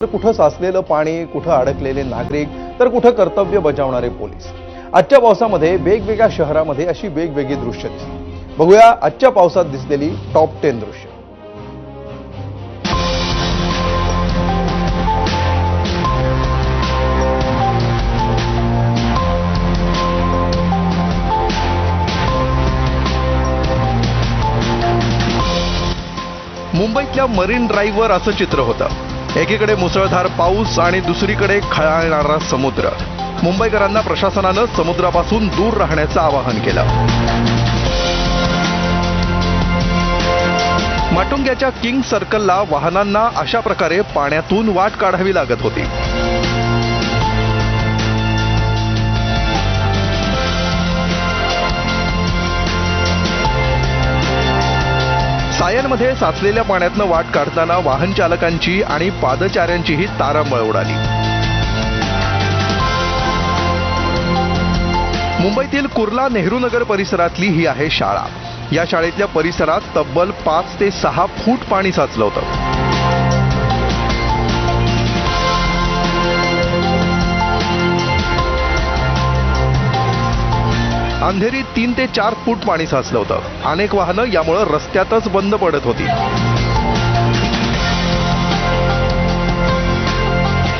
तर कुठं साचलेलं पाणी कुठं अडकलेले नागरिक तर कुठं कर्तव्य बजावणारे पोलीस. आजच्या पावसामध्ये वेगवेगळ्या शहरामध्ये अशी वेगवेगळी दृश्य दिसली. बघूया आजच्या पावसात दिसलेली टॉप टेन दृश्य. मुंबईतल्या मरीन ड्राईव्हवर असं चित्र होतं. एकीकडे मुसळधार पाऊस आणि दुसरीकडे खळाळणारा समुद्र. मुंबईकरांना प्रशासनानं समुद्रापासून दूर राहण्याचं आवाहन केलं. माटुंग्याच्या किंग सर्कलला वाहनांना अशा प्रकारे पाण्यातून वाट काढावी लागत होती. सायनमध्ये साचलेल्या पाण्यातनं वाट काढताना वाहन चालकांची आणि पादचाऱ्यांचीही तारांबळ उडाली. मुंबईतील कुर्ला नेहरू नगर परिसरातली ही आहे शाळा. या शाळेतल्या परिसरात तब्बल पाच ते सहा फूट पाणी साचलं होतं. अंधेरी तीन ते चार फूट पाणी साचलं होतं. अनेक वाहनं यामुळं रस्त्यातच बंद पडत होती.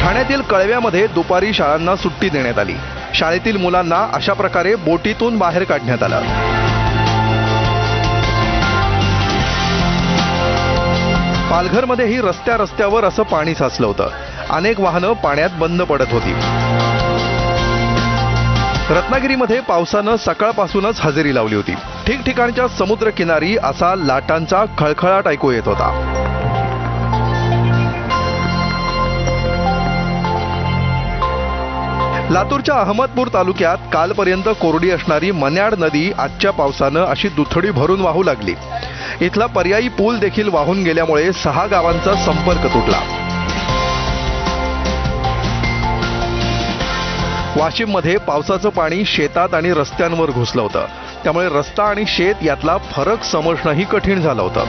ठाण्यातील कळव्यामध्ये दुपारी शाळांना सुट्टी देण्यात आली. शाळेतील मुलांना अशा प्रकारे बोटीतून बाहेर काढण्यात आलं. पालघरमध्येही रस्त्या रस्त्यावर असं पाणी साचलं होतं. अनेक वाहनं पाण्यात बंद पडत होती. रत्नागिरीमध्ये पावसानं सकाळपासूनच हजेरी लावली होती. ठिकठिकाणच्या समुद्रकिनारी असा लाटांचा खळखळाट ऐकू येत होता. लातूरच्या अहमदपूर तालुक्यात कालपर्यंत कोरडी असणारी मन्याड नदी आजच्या पावसानं अशी दुथडी भरून वाहू लागली. इथला पर्यायी पूल देखील वाहून गेल्यामुळे सहा गावांचा संपर्क तुटला. वाशिममध्ये पावसाचं पाणी शेतात आणि रस्त्यांवर घुसलं होतं. त्यामुळे रस्ता आणि शेत यातला फरक समजणंही कठीण झालं होतं.